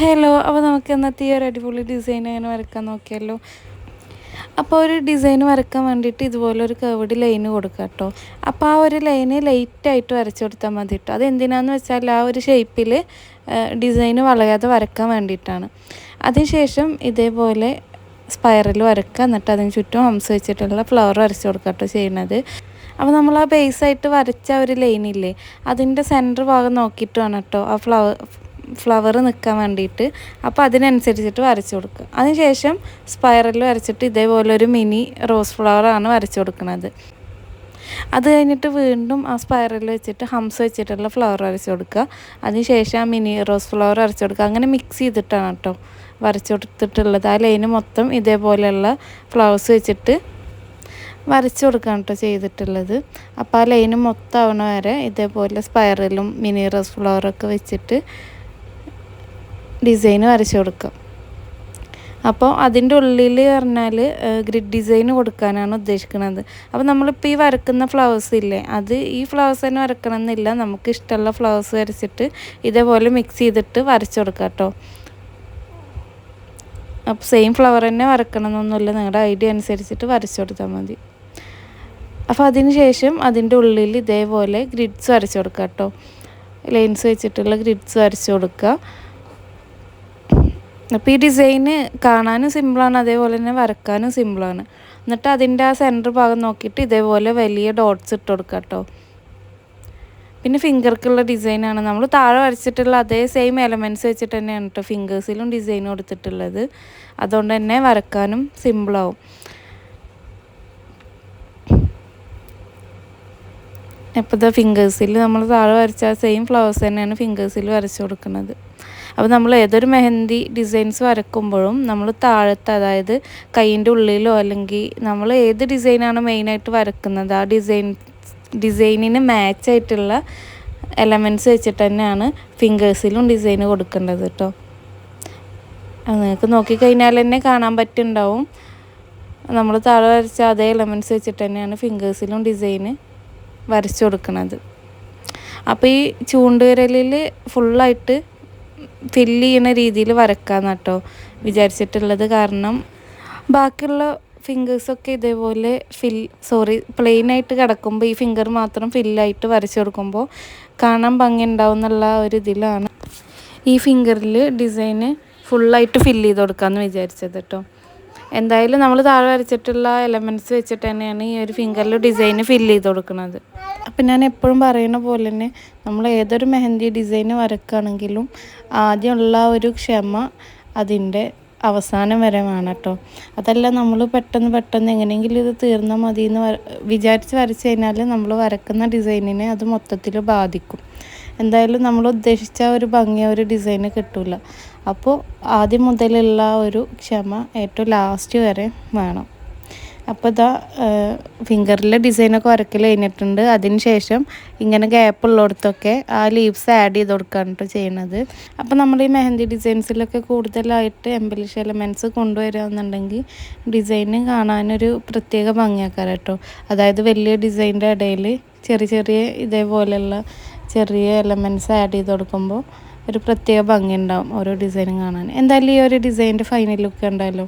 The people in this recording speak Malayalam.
ഹലോ അപ്പോൾ നമുക്ക് ഇന്നത്തെ ഈ ഒരു അടിപൊളി ഡിസൈൻ അങ്ങനെ വരക്കാൻ നോക്കിയല്ലോ അപ്പോൾ ഒരു ഡിസൈൻ വരക്കാൻ വേണ്ടിയിട്ട് ഇതുപോലെ ഒരു കേവഡ് ലൈന് കൊടുക്കുക കേട്ടോ. അപ്പോൾ ആ ഒരു ലൈന് ലൈറ്റായിട്ട് വരച്ചു കൊടുത്താൽ മതി കേട്ടോ. അത് എന്തിനാന്ന് വെച്ചാൽ ആ ഒരു ഷേപ്പിൽ ഡിസൈൻ വളയാതെ വരയ്ക്കാൻ വേണ്ടിയിട്ടാണ്. അതിനുശേഷം ഇതേപോലെ സ്പൈറൽ വരക്കുക എന്നിട്ട് അതിന് ചുറ്റും ഹംസ് വെച്ചിട്ടുള്ള ഫ്ലവർ വരച്ചു കൊടുക്കുക കേട്ടോ ചെയ്യണത്. അപ്പോൾ നമ്മൾ ആ ബേസായിട്ട് വരച്ച ഒരു ലൈനില്ലേ അതിന്റെ സെന്റർ ഭാഗം നോക്കിയിട്ട് വേണം കേട്ടോ ആ ഫ്ലവർ ഫ്ലവർ നിൽക്കാൻ വേണ്ടിയിട്ട്. അപ്പോൾ അതിനനുസരിച്ചിട്ട് വരച്ചു കൊടുക്കുക. അതിനുശേഷം സ്പൈറൽ വരച്ചിട്ട് ഇതേപോലെ ഒരു മിനി റോസ് ഫ്ലവറാണ് വരച്ചു കൊടുക്കുന്നത്. അത് കഴിഞ്ഞിട്ട് വീണ്ടും ആ സ്പൈറൽ വെച്ചിട്ട് ഹംസ് വെച്ചിട്ടുള്ള ഫ്ലവർ വരച്ചു കൊടുക്കുക. അതിനുശേഷം ആ മിനി റോസ് ഫ്ലവർ വരച്ചു കൊടുക്കുക. അങ്ങനെ മിക്സ് ചെയ്തിട്ടാണ് കേട്ടോ വരച്ചു കൊടുത്തിട്ടുള്ളത്. ആ ലൈന് മൊത്തം ഇതേപോലെയുള്ള ഫ്ലവേഴ്സ് വെച്ചിട്ട് വരച്ചു കൊടുക്കുകയാണ് കേട്ടോ ചെയ്തിട്ടുള്ളത്. അപ്പോൾ ആ ലൈന് മൊത്തം ആവണ വരെ ഇതേപോലെ സ്പൈറലും മിനി റോസ് ഫ്ലവറൊക്കെ വെച്ചിട്ട് ഡിസൈൻ വരച്ചു കൊടുക്കുക അപ്പോൾ അതിന്റെ ഉള്ളിൽ പറഞ്ഞാൽ ഗ്രിഡ് ഡിസൈൻ കൊടുക്കാനാണ് ഉദ്ദേശിക്കുന്നത്. അപ്പോൾ നമ്മളിപ്പോൾ ഈ വരക്കുന്ന ഫ്ലവേഴ്സ് ഇല്ലേ അത് ഈ ഫ്ലവേഴ്സ് തന്നെ വരക്കണമെന്നില്ല. നമുക്ക് ഇഷ്ടമുള്ള ഫ്ലവേഴ്സ് വരച്ചിട്ട് ഇതേപോലെ മിക്സ് ചെയ്തിട്ട് വരച്ചു കൊടുക്കുക കേട്ടോ. അപ്പോൾ സെയിം ഫ്ലവർ തന്നെ വരക്കണമെന്നൊന്നുമില്ല. നിങ്ങളുടെ ഐഡിയ അനുസരിച്ചിട്ട് വരച്ചു കൊടുത്താൽ മതി. അപ്പോൾ അതിന് ശേഷം അതിന്റെ ഉള്ളിൽ ഇതേപോലെ ഗ്രിഡ്സ് വരച്ചു കൊടുക്കുക കേട്ടോ. ലൈൻസ് വെച്ചിട്ടുള്ള ഗ്രിഡ്സ് വരച്ചു കൊടുക്കുക അപ്പോൾ ഈ ഡിസൈന് കാണാനും സിമ്പിളാണ് അതേപോലെ തന്നെ വരക്കാനും സിമ്പിളാണ്. എന്നിട്ട് അതിന്റെ ആ സെന്റർ ഭാഗം നോക്കിയിട്ട് ഇതേപോലെ വലിയ ഡോട്ട്സ് ഇട്ട് കൊടുക്കുക കേട്ടോ പിന്നെ ഫിംഗർക്കുള്ള ഡിസൈനാണ്. നമ്മൾ താഴെ വരച്ചിട്ടുള്ള അതേ സെയിം എലമെന്റ്സ് വെച്ചിട്ട് തന്നെയാണ് കേട്ടോ ഫിംഗേഴ്സിലും ഡിസൈൻ കൊടുത്തിട്ടുള്ളത്. അതുകൊണ്ട് തന്നെ വരക്കാനും സിമ്പിളാവും. ഇപ്പോൾ ഇതാ ഫിംഗേഴ്സിൽ നമ്മൾ താഴെ വരച്ച സെയിം ഫ്ലവേഴ്സ് തന്നെയാണ് ഫിംഗേഴ്സിൽ വരച്ചു കൊടുക്കുന്നത്. അപ്പോൾ നമ്മൾ ഏതൊരു മെഹന്തി ഡിസൈൻസ് വരക്കുമ്പോഴും നമ്മൾ താഴത്ത് അതായത് കൈയിന്റെ ഉള്ളിലോ അല്ലെങ്കിൽ നമ്മൾ ഏത് ഡിസൈനാണ് മെയിനായിട്ട് വരക്കുന്നത് ആ ഡിസൈൻ ഡിസൈനിന് മാച്ച് ആയിട്ടുള്ള എലമെന്റ്സ് വെച്ചിട്ട് തന്നെയാണ് ഫിംഗേഴ്സിലും ഡിസൈൻ കൊടുക്കേണ്ടത് കേട്ടോ നിങ്ങൾക്ക് നോക്കിക്കഴിഞ്ഞാൽ തന്നെ കാണാൻ പറ്റുന്നുണ്ടാവും നമ്മൾ താഴെ വരച്ച അതേ എലമെന്റ്സ് വെച്ചിട്ട് തന്നെയാണ് ഫിംഗേഴ്സിലും ഡിസൈന് വരച്ചു കൊടുക്കുന്നത് അപ്പോൾ ഈ ചൂണ്ടുവിരലിൽ ഫുള്ളായിട്ട് ഫില്ല് ചെയ്യുന്ന രീതിയിൽ വരക്കാന്ന് കേട്ടോ വിചാരിച്ചിട്ടുള്ളത്. കാരണം ബാക്കിയുള്ള ഫിംഗേഴ്സൊക്കെ ഇതേപോലെ ഫിൽ സോറി പ്ലെയിൻ ആയിട്ട് കിടക്കുമ്പോൾ ഈ ഫിംഗർ മാത്രം ഫില്ലായിട്ട് വരച്ചു കൊടുക്കുമ്പോൾ കാണാൻ ഭംഗി ഉണ്ടാവും എന്നുള്ള ഒരു ഇതിലാണ് ഈ ഫിംഗറിൽ ഡിസൈന് ഫുള്ളായിട്ട് ഫില്ല് ചെയ്ത് കൊടുക്കാമെന്ന് വിചാരിച്ചത് കേട്ടോ. എന്തായാലും നമ്മൾ താഴെ വരച്ചിട്ടുള്ള എലമെന്റ്സ് വെച്ചിട്ട് തന്നെയാണ് ഈ ഒരു ഫിംഗറിൽ ഡിസൈൻ ഫില്ല് ചെയ്ത് കൊടുക്കുന്നത്. അപ്പം ഞാൻ എപ്പോഴും പറയുന്ന പോലെ തന്നെ നമ്മൾ ഏതൊരു മെഹന്തി ഡിസൈൻ വരക്കുകയാണെങ്കിലും ആദ്യമുള്ള ഒരു ക്ഷമ അതിന്റെ അവസാനം വരെ വേണം കേട്ടോ. അതല്ല നമ്മൾ പെട്ടെന്ന് പെട്ടെന്ന് എങ്ങനെയെങ്കിലും ഇത് തീർന്നാൽ മതി എന്ന് വിചാരിച്ച് വരച്ച് കഴിഞ്ഞാൽ നമ്മൾ വരക്കുന്ന ഡിസൈനിനെ അത് മൊത്തത്തിൽ ബാധിക്കും. എന്തായാലും നമ്മൾ ഉദ്ദേശിച്ച ഒരു ഭംഗി ഒരു ഡിസൈന് കിട്ടില്ല അപ്പോൾ ആദ്യം മുതലുള്ള ഒരു ക്ഷമ ഏറ്റവും ലാസ്റ്റ് വരെ വേണം. അപ്പോൾ ഇതാ ഫിംഗറിലെ ഡിസൈനൊക്കെ വരക്കൽ കഴിഞ്ഞിട്ടുണ്ട്. അതിന് ശേഷം ഇങ്ങനെ ഗ്യാപ്പ് ഉള്ളിടത്തൊക്കെ ആ ലീവ്സ് ആഡ് ചെയ്ത് കൊടുക്കുകയാണ് കേട്ടോ ചെയ്യുന്നത് അപ്പോൾ നമ്മൾ ഈ മെഹന്തി ഡിസൈൻസിലൊക്കെ കൂടുതലായിട്ട് എംബലിഷ് എലമെന്റ്സ് കൊണ്ടുവരികയെന്നുണ്ടെങ്കിൽ ഡിസൈന് കാണാനൊരു പ്രത്യേക ഭംഗിയാക്കാറ് കേട്ടോ അതായത് വലിയ ഡിസൈന്റെ ഇടയിൽ ചെറിയ ചെറിയ ഇതേപോലെയുള്ള ചെറിയ എലമെന്റ്സ് ആഡ് ചെയ്ത് കൊടുക്കുമ്പോൾ ഒരു പ്രത്യേക ഭംഗി ഉണ്ടാവും ഓരോ ഡിസൈനും കാണാൻ. എന്തായാലും ഈ ഒരു ഡിസൈനിന്റെ ഫൈനൽ ലുക്ക് ഉണ്ടല്ലോ